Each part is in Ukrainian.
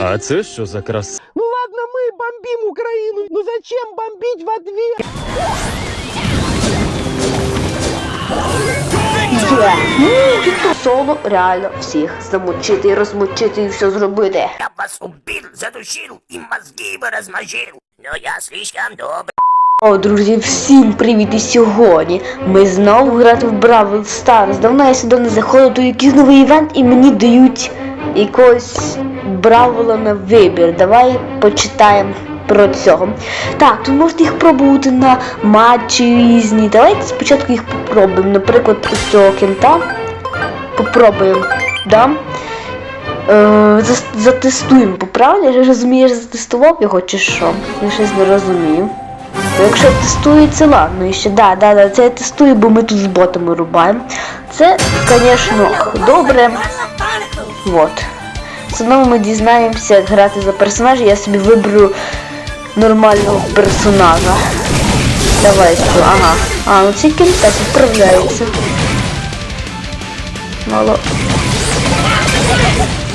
А це що за краса? Ну ладно, мы бомбим Украину, но зачем бомбить в ответ? Є. Ну, Віктор Соло реально всіх замочити і розмочити і все зробити. Я вас убил, задушил и мозги бы размозжил. Но я слишком добрый. О, друзі, всім привіт! І сьогодні ми знову грати в Бравл Stars. Давно я сюди не заходив, то якийсь новий івент і мені дають якогось Бравла на вибір. Давай почитаємо про цього. Так, тут можете їх пробувати на матчі різні. Давайте спочатку їх попробуємо. Наприклад, ось цього кента. Попробуємо. Да? Е, затестуємо, по правді? Я розумію, затестував його чи що? Я щось не розумію. Якщо тестується, ладно, і ще да, да, да, це я тестую, бо ми тут з ботами рубаємо. Це, звісно, добре. Вот. Знову ми дізнаємося, як грати за персонажа. Я собі виберу нормального персонажа. Давай що, ага. А, ну цей кінь так відправляється. Мало.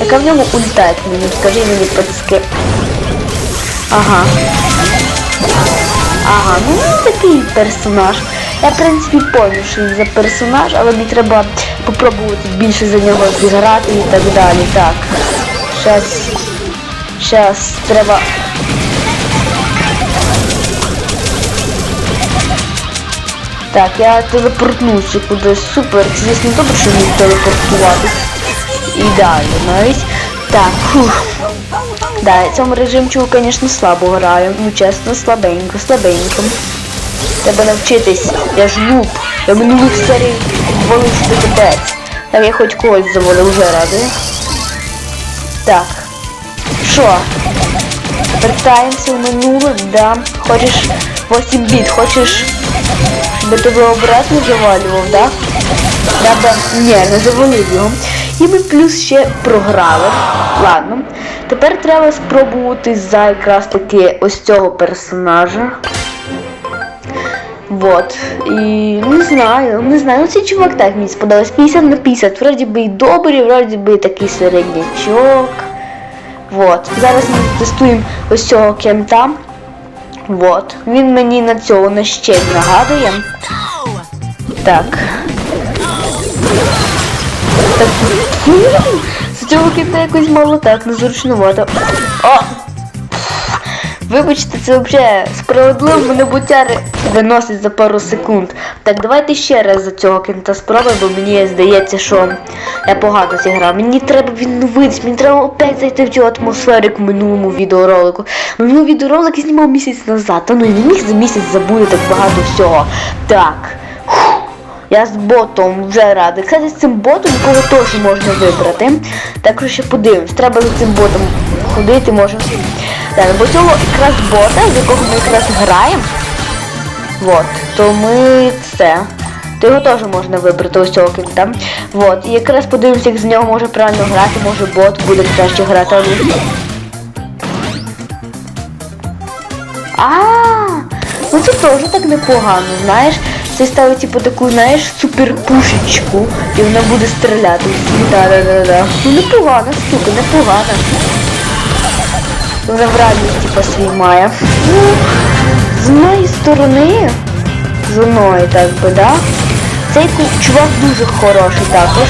Яка в ньому ульта, як мені, скажи мені пацки. Ага. Ага, ну такий персонаж. Я, в принципі, поняв, що він за персонаж, але мені треба попробувати більше за нього зіграти і так далі. Так. Щас. Щас треба. Так, я телепортнуся кудись. Супер. Це звісно добре, що мені телепортуватись. Ідеально навіть. Так, фух. Да, я цьому режимчику, звісно, слабо граю. Ну чесно, слабенько, слабенько. Треба навчитись. Я ж нуб. Я минулих серій волив до капець. Так я хоч когось завалив вже радий. Так. Що? Вертаємося в минуле, да. Хочеш 8 біт, хочеш, щоб тебе обратно завалював, да? Треба. Ні, не завалив його. І ми плюс ще програли. Ладно. Тепер треба спробувати за якраз таки ось цього персонажа. Вот. І не знаю, не знаю. Ну цей чувак так мені сподобався. 50 на 50. Вроді би і добрий, вроді би і такий середнячок. Вот. Зараз ми тестуємо ось цього кента. Вот. Він мені на цього на щель нагадує. Так. Так. З цього кінта якось мало так, незручнувато. О! Вибачте, це взагалі справедливо мене бутяри виносить за пару секунд. Так, давайте ще раз за цього кінта спробуємо, бо мені здається, що я погано зіграв. Мені треба відновитись, мені треба опять зайти в цю атмосферу, як в минулому відеоролику. Минулий відеоролик я знімав місяць назад, а ну і не міг за місяць забути так багато всього. Так. Я з ботом вже радий. Кстати, з цим ботом кого теж можна вибрати. Так ще подивимось. Треба за цим ботом ходити, може. Так, бо цього якраз бота, з якого ми якраз граємо. Вот, то ми це. То його теж можна вибрати ось цього кінта. Вот, і якраз подивимося, як з нього може правильно грати, може бот буде краще грати. але- А, ну це теж так непогано, знаєш. Це ставить типу таку, знаєш, суперпушечку, і вона буде стріляти. Да-да-да-да. Ну непогана штука, непогана. Вона в радість типу свій має. Ну, з моєї сторони, з мною так би, да? Цей чувак дуже хороший також.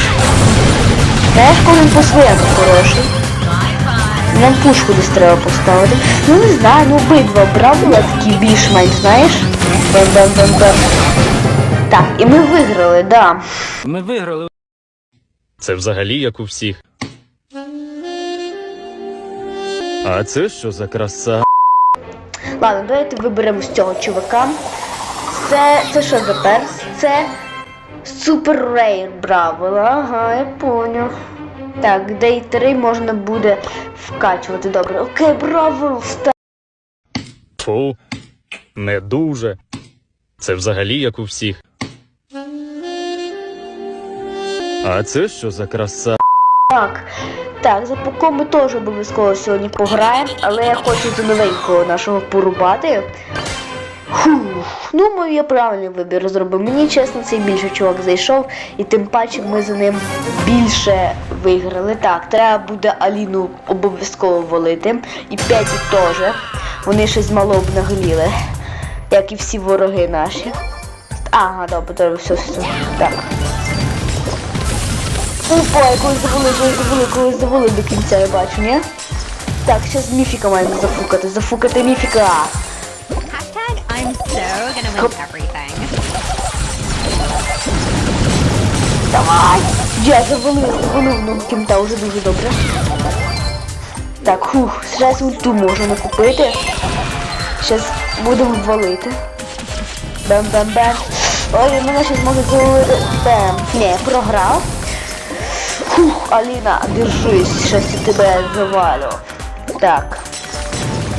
Знаєш, кожен по-своєму хороший. Нам пушку десь треба поставити. Ну не знаю, ну обидва бравила такі більш-менш, знаєш? Бам-бам-бам-бам. Так, і ми виграли, да. Ми виграли. Це взагалі як у всіх. А це що за краса? Ладно, давайте виберемо з цього чувака. Це. це що за перс? Це Супер Рейр Бравл. Ага, я поняв. Так, Day 3 можна буде вкачувати. Добре. Окей, браво, ста. Фу, не дуже. Це взагалі як у всіх. А це що за краса? Так. Так, за поко ми теж обов'язково сьогодні пограємо, але я хочу до новенького нашого порубати. Фух, думаю, я правильний вибір зробив. Мені чесно, цей більше чувак зайшов, і тим паче ми за ним більше виграли. Так, треба буде Аліну обов'язково валити. І Петі теж. Вони щось мало обнагліли, як і всі вороги наші. Ага, добре, добре, все, все. Так. Опа, я когось завалив, когось завалив, когось завалив до кінця, я бачу, ні? Так, зараз міфіка маємо зафукати, зафукати міфіка. So gonna win everything. Давай! Я завалив, завалив ну кімта вже дуже добре. Так, фух, зараз ульту можемо купити. Зараз будемо валити. Бем-бем-бем. Ой, мене зараз можуть завалити. Бем. Ні, програв. Фух, Аліна, держись, зараз я тебе завалю. Так.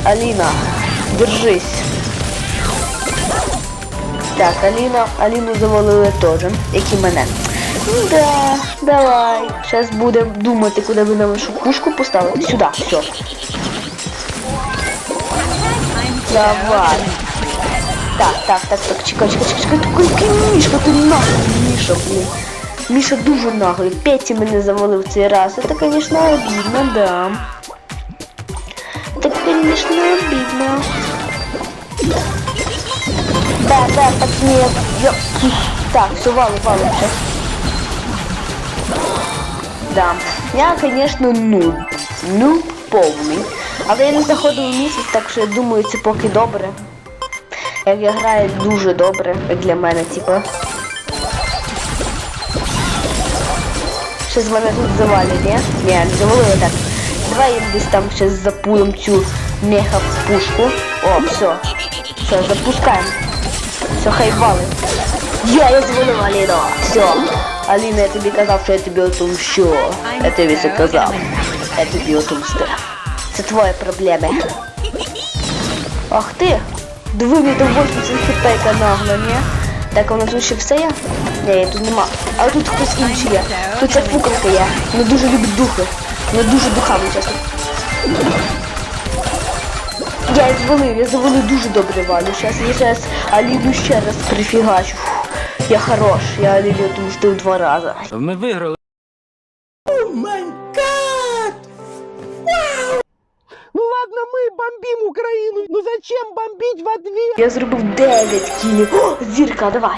Аліна, держись. Так, Аліна, Аліну завалили теж, як і мене. Ну да, давай. Зараз будемо думати, куди би нам нашу пушку поставити. Сюди, все. Давай. Так, так, так, так, чекай, чекай, чекай, чекай, такий Мішка, ти наглий, Міша, блін. Міша дуже наглий. Петі мене завалив цей раз. Це, звісно, обідно, да. Це, звісно, обідно. Да, да, так нет. Я... Так, все, валим, валим сейчас. Да. Я, конечно, ну, ну, повний. Але я не заходив в місяць, так що я думаю, це поки добре. Як я граю дуже добре, як для мене, типа. Щось мене тут завалять, ні? Ні, не завалили так. Давай їм десь там зараз запулим цю меха пушку. О, все. Все, запускаємо. Все, хай валить. Я, я звалив Аліну. Все. Аліна, я тобі казав, що я тобі отомщу. Я тобі це казав. Я тобі отомстив. Це твої проблеми. Ах ти! Диви, мені там 80 хп яка нагла, ні? Так, а нас тут ще все є? Ні, тут нема. А тут хтось інший є. Тут ця пукалка є. Вона дуже любить духи. Вона дуже духами чесно. Я звалив, я завалив дуже добре валю. Зараз я зараз Аліну ще раз прифігачу. Я хорош, я Аліну отомстив два рази. Ми виграли. Ну ладно, мы бомбим Украину. Ну зачем бомбить в ответ? Я зробив 9 кілів. О, зірка, давай.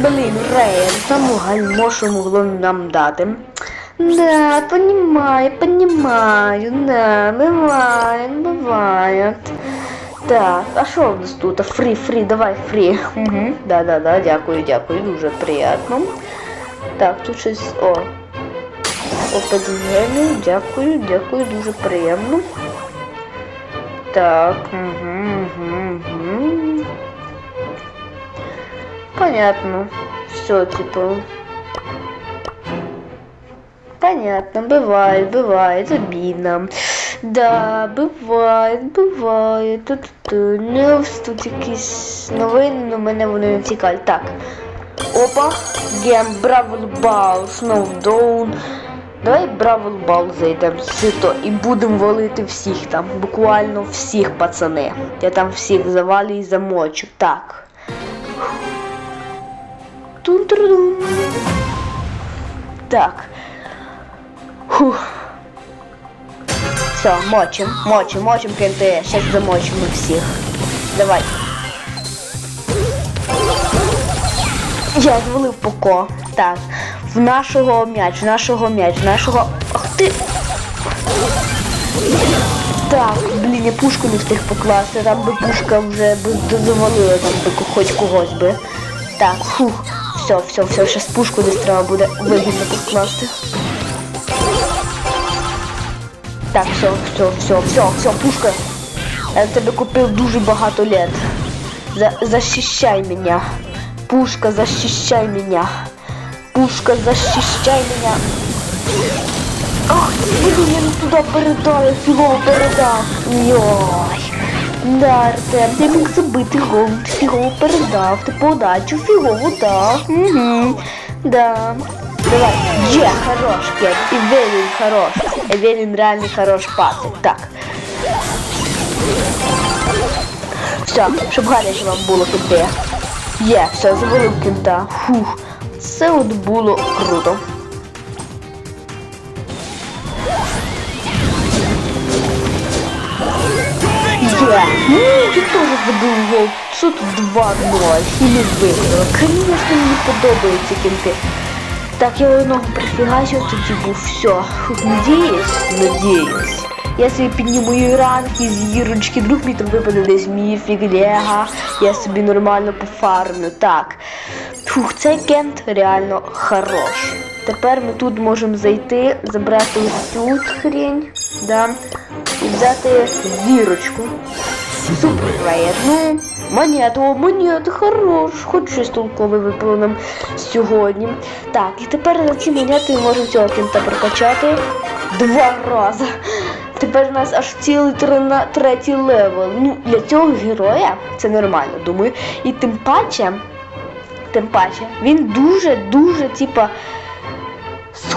Блін, Рейл, саму гальмо, що могло нам дати. Да, понимаю, понимаю, да, бывает, бывает. Так, а що в нас тут? Фрі, фрі, давай, фрі. Угу. Да, да, да, дякую, дякую, дуже приємно. Так, тут щось. О. Опит гелю, дякую, дякую, дуже приємно. Так, угу, угу, угу. Понятно. Все, типа Понятно, бывает, бывает, обидно. Да, бывает, бывает. Тут, тут, ну, тут якісь новини, але мене вони не цікавлять. Так. Опа, гем, Бравл Бал, Сноудоун. Давай Бравл Бал зайдемо сито і будемо валити всіх там. Буквально всіх, пацани. Я там всіх завалю і замочу. Так. Тун-тру-дун. Так. Фух. Все, мочим, мочим, мочим КНТ. Сейчас замочим их всех. Давай. Я звалив поко. Так. В нашого м'яч, в нашого м'яч, в нашого. Ах ти! Так, блін, я пушку не встиг покласти, там би пушка вже би завалила там би хоч когось би. Так, фух, все, все, все, зараз пушку десь треба буде вигідно покласти. Так, все, все, все, все, все, пушка. Я тебе купив дуже багато лет. За, защищай меня. Пушка, защищай меня. Пушка, защищай меня. Ах, блин, я не туда передав, я фігово передав. Йой. Да, Артем, ти міг забити гол, фігово передав, ти подачу фігово дав. Угу. Да. Давай. Є, хорош, Кен. Эвелин хорош. Эвелин реально хорош пасик. Так. Все, щоб гаряче вам було кінти. Є, все, завалив кінта. Фух, це от було круто. Є. Ну, ти теж. Що тут 2-0? І не виграла. Звісно, мені подобаються кінти. Так, я одного прифігачив, тоді був все. Надіюсь, надіюсь. Я собі підніму її ранки з її ручки, друг мій там випаде десь міфік, лега. Я собі нормально пофармлю. Так. Фух, цей кент реально хорош. Тепер ми тут можемо зайти, забрати ось цю хрень, да, і взяти зірочку. Суперплеєр. Ну, монету, о, монета, хорош. Хоч щось толкове випало нам сьогодні. Так, і тепер за ці монети можемо цього кінта прокачати два рази. Тепер у нас аж цілий трина- третій левел. Ну, для цього героя це нормально, думаю. І тим паче, тим паче, він дуже-дуже, типа,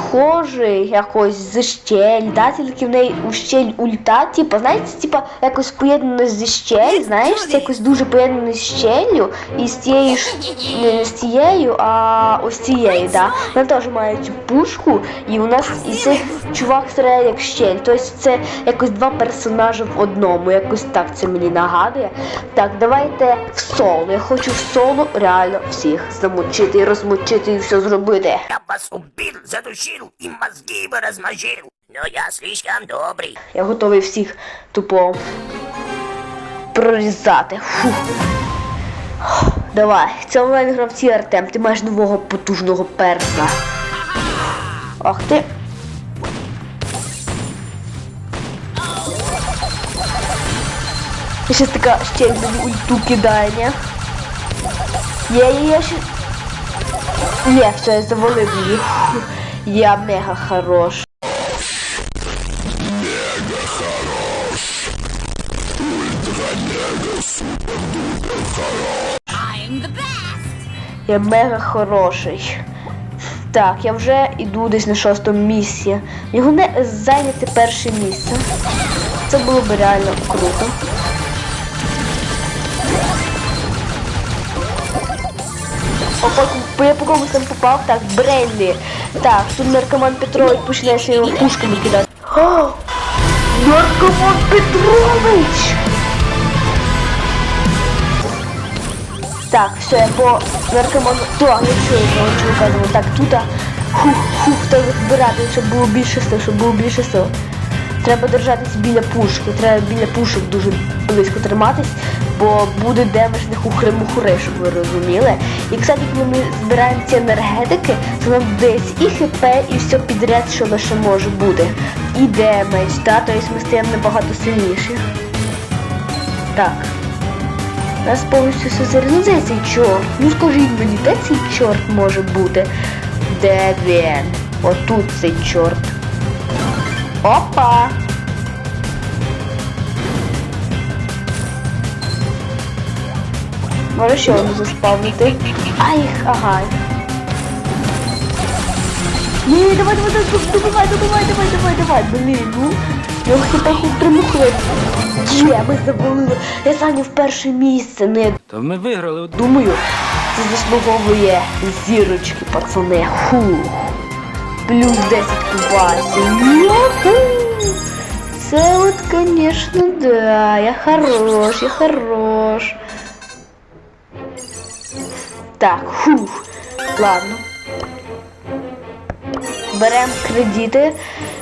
схожий якось з щель, да, тільки в неї у щель ульта, типа, знаєте, типа якось поєднано зі щель, знаєш, це якось дуже поєднано з щеллю і з тією ж не з тією, а ось цією, да. Вона теж має цю пушку, і у нас і цей чувак стріляє як щель. Тобто це якось два персонажі в одному. Якось так це мені нагадує. Так, давайте в соло. Я хочу в соло реально всіх замочити і розмочити і все зробити. Я вас убил, задушил и мозги бы размозжил. Но я слишком добрый. Я готовий всіх тупо прорізати. Фух. Давай, це онлайн гравці Артем, ти маєш нового потужного перса. Ах ти. І щось така ще мені ульту кидає, ні? Є, є, є, ще... Є, все, я завалив її. Я мега хорош. I'm the best. Я мега хороший. Так, я вже іду десь на шостому місці. Його не зайняти перше місце. Це було б реально круто. Потім бо я по комусь там попав, так, Бренлі. Так, тут наркоман Петрович почне своїми пушками кидати. О, наркоман Петрович! Так, все, я по наркоману. Так, я чую цього чувака, думаю, так, тут, хух, хух, треба збирати, щоб було більше сил, щоб було більше. Треба держатись біля пушки, треба біля пушок дуже близько триматись, бо буде демежних ухри-мухури, щоб ви розуміли. І, кстати, коли ми збираємо ці енергетики, то нам дається і хп, і все підряд, що лише може бути. І демедж, та, тобто ми стаємо набагато сильніші. Так. Нас повністю все зарізав цей чорт. Ну скажіть мені, де цей чорт може бути? Де він? Отут цей чорт. Опа! Може ще одну заспавнити? Ай, ага. Ні, давай, давай, давай, добивай, давай, давай, давай, блін, ну. Я хіба примухли. Є, ми завалили. Я зайняв перше місце, не Та ми виграли. Думаю, це заслуговує зірочки, пацани. Фу. Плюс 10 кубасів. Це от, конечно, да. Я хорош, я хорош. Так, фух. Ладно. Беремо кредити.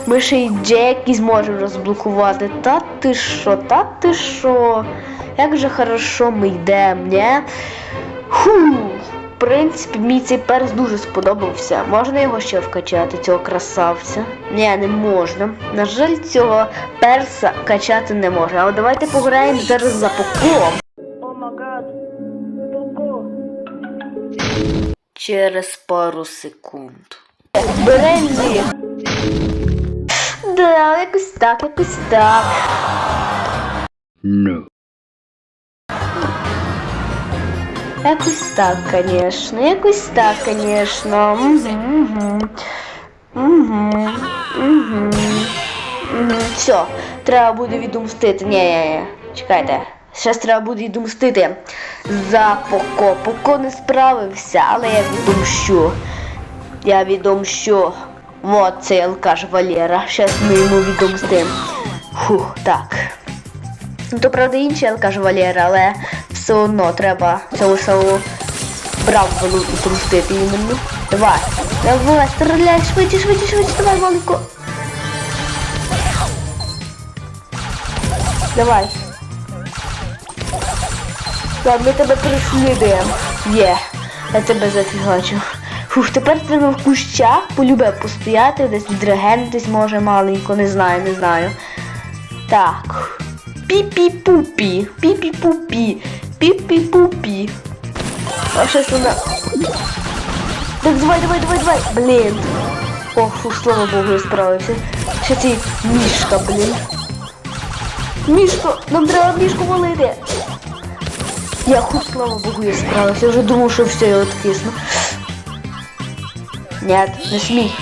Ми ще й Джекі зможемо розблокувати. Та ти що, та ти що? Як же хорошо ми йдемо, не? Фу. В принципі, мені цей перс дуже сподобався. Можна його ще вкачати, цього красавця? Ні, не можна. На жаль, цього перса качати не можна. Але давайте пограємо зараз за поколом. Через пару секунд. Бренді. Да, якось так, якось так. No. Якось так, конечно. Якось так. Угу. Все, треба буде відомстити. Ні, ні, ні. Чекайте. Зараз треба буде відомстити за Поко. Поко не справився, але я відомщу. Я відомщу. Вот цей алкаш Валера. Зараз ми йому відомстимо. Фух, так. Ну, то правда інший алкаш Валера, але все одно треба цьому самому браволу відомстити іменно. Давай. Давай, стріляй, швидше, швидше, швидше, давай, маленько. Давай. Так, ми тебе переслідуємо. Є. Я тебе зафігачу. Фух, тепер треба в кущах полюбе постояти, десь відрегентись може маленько, не знаю, не знаю. Так. Пі-пі-пупі. Пі-пі-пупі. Пі-пі-пупі. А щось вона. Так, давай, давай, давай, давай. Блін. О, фух, слава Богу, я справився. Ще цей мішка, блін. Мішко, нам треба мішку валити. Я хуй, слава Богу, я справився. Я вже думав, що все, я откисну. Нет, не смій.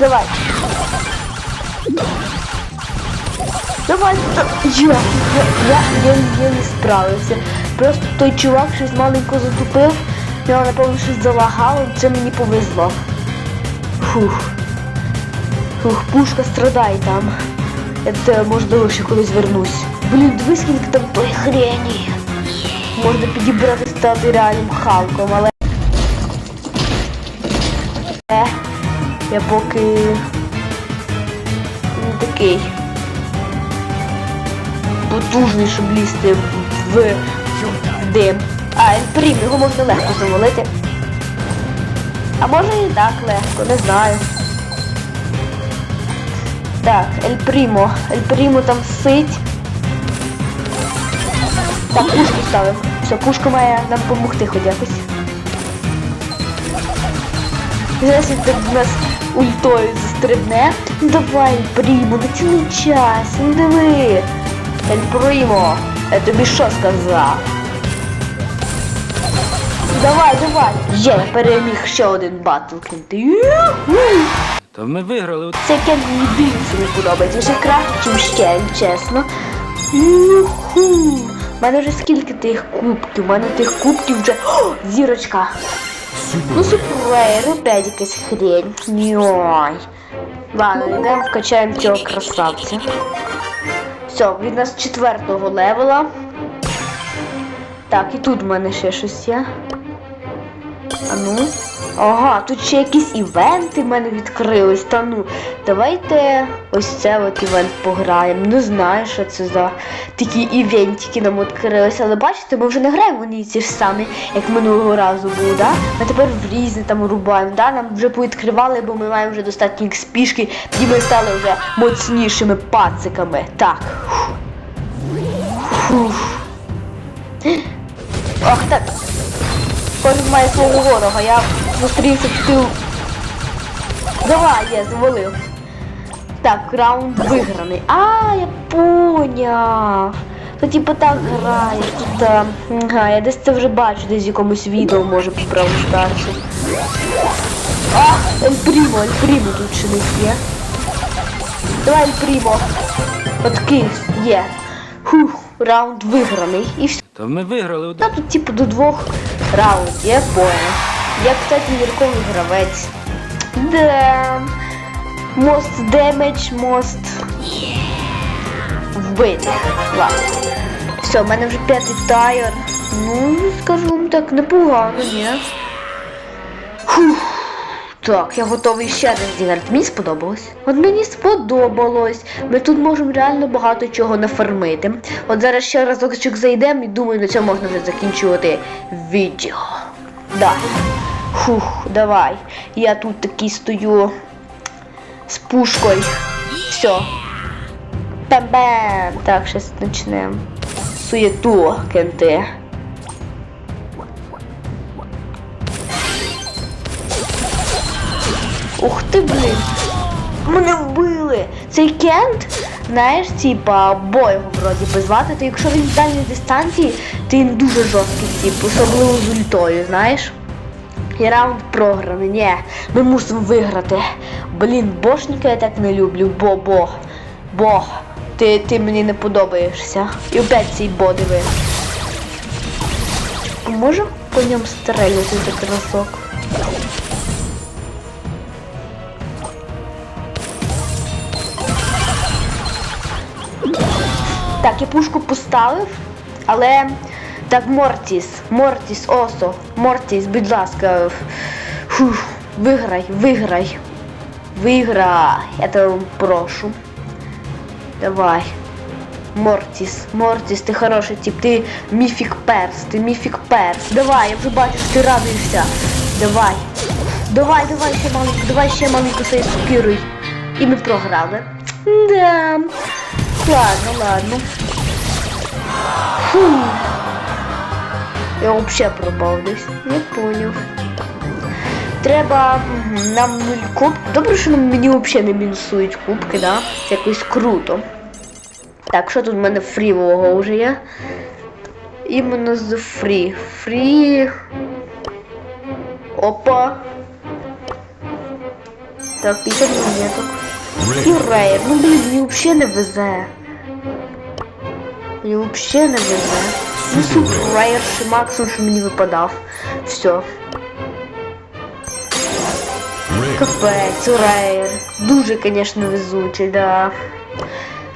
Давай. Давай. Я, я, я, я, не справився. Просто той чувак щось маленько затупив. Я напевно щось залагало, це мені повезло. Фух. Фух, пушка страдає там. Я до тебе можливо ще колись вернусь. Блін, дивись, скільки там той хрені. Можна підібрати стати реальним Халком, але. Я поки не такий потужний, щоб лізти в, дим. А, Ельпрім, його можна легко завалити. А може і так легко, не знаю. Так, Ель Прімо. Ель Прімо там сить. Так, пушку ставимо. Все, пушка має нам допомогти хоч якось. Зараз він в нас ультою застрибне. Ну давай, Ель Прімо, на цілий час. Ну диви. Ель Прімо, я тобі що сказав? Давай, давай. Є, я переміг ще один батл кінти. Та ми виграли. Це єдине, що мені подобається. Вже краще, ніж ще, чесно. Юху! У мене вже скільки тих кубків? У мене тих кубків вже. О, зірочка! Ну, суперплеєр, опять якась хрень. Йой. Ладно, йдемо вкачаємо цього красавця. Все, від нас четвертого левела. Так, і тут в мене ще щось є. А ну. Ага, тут ще якісь івенти в мене відкрились. Та ну, давайте ось це от івент пограємо. Не знаю, що це за такі івентики нам відкрилися. Але бачите, ми вже не граємо вони ці ж самі, як минулого разу було, да? Ми тепер в різні там рубаємо, да? Нам вже повідкривали, бо ми маємо вже достатньо експішки, тоді ми стали вже моцнішими пациками. Так. Фух. Ох, так. Кожен має свого ворога. Я зустрівся в тил. Давай, я завалив. Так, раунд виграний. А, я поняв. То типу так граєш, тут. а, Ага, я десь це вже бачу, десь в якомусь відео може поправити старше. А, Ель Прімо, Ель Прімо тут ще десь є. Давай, Ель Прімо. Откинь, є. Фух, раунд виграний. І все. Та ми виграли. Та тут типу до двох раундів, я понял. Я, кстати, мірковий гравець. Да. Most damage, most... Вбити. Ладно. Все, в мене вже п'ятий тайр. Ну, скажу вам так, непогано, ні. Фух. Так, я готовий ще раз зіграти. Мені сподобалось. От мені сподобалось. Ми тут можемо реально багато чого нафармити. От зараз ще разочок зайдемо і думаю, на цьому можна вже закінчувати відео. Да. Фух, давай. Я тут такий стою з пушкою. Все. Бам-бам. Так, зараз почнемо. Суєту, кенти. Ти, блін. Мене вбили. Цей кент, знаєш, типа, бо його вроді би звати, то якщо він з дальньої дистанції, то він дуже жорсткий, тип, особливо з ультою, знаєш? І раунд програний, ні, ми мусимо виграти. Блін, бошника я так не люблю, бо бо. Бо. Ти, ти мені не подобаєшся. І опять цей бодиви. Можем по ньому стрельнути за разок? Так, я пушку поставив, але. Так, Мортіс, Мортіс, Осо, Мортіс, будь ласка. Фух, виграй, виграй. Виграй, я тебе прошу. Давай. Мортіс, Мортіс, ти хороший тип, ти міфік перс, ти міфік перс. Давай, я вже бачу, що ти радуєшся. Давай. Давай, давай ще маленько, давай ще маленько сей сокируй. І ми програли. Да. Ладно, ладно. Фу. Я вообще пропав десь. Не поняв. Треба нам нуль куб. Добре, що нам мені взагалі не мінусують кубки, да? Це якось круто. Так, що тут в мене фрівого вже є? Іменно з фрі. Фрі. Опа. Так, 50 монеток. І. Ну блін, мені взагалі не везе. Мені взагалі не везе. Ну супер рейд, максимум, що мені випадав. Все. Капець, рейд. Дуже, звісно, везучий, да.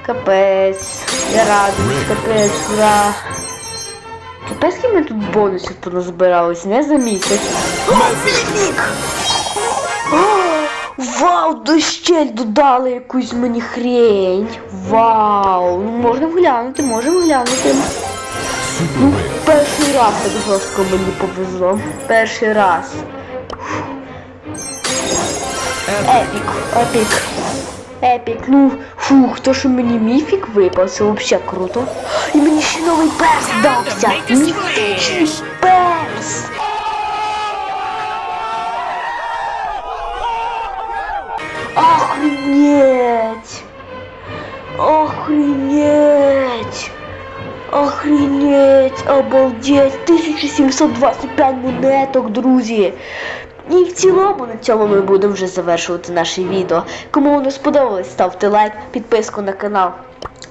Капець. Я радуюсь, капець, ура. Капець, скільки ми тут бонусів поназбирались, не за місяць. О, Філіп! Вау, дощель додали якусь мені хрень. Вау, ну можна глянути, можемо глянути. Ну, перший раз так жорстко мені повезло. Перший раз. Епік, епік. Епік, ну фух, то що мені міфік випав, це взагалі круто. І мені ще новий перс дався. Міфічний перс. Охренеть! Охренеть! Охренеть! Обалдеть! 1725 монеток, друзі! І в цілому на цьому ми будемо вже завершувати наше відео. Кому воно сподобалось, ставте лайк, підписку на канал.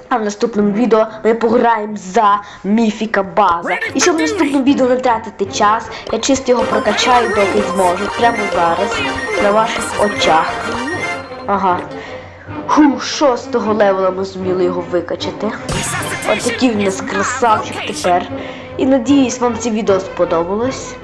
А в наступному відео ми пограємо за міфіка база. І щоб в наступному відео не втратити час, я чисто його прокачаю, доки зможу. Прямо зараз, на ваших очах. Ага. Ху, шостого левела ми зуміли його викачати. От такий в нас красавчик тепер. І надіюсь, вам це відео сподобалось.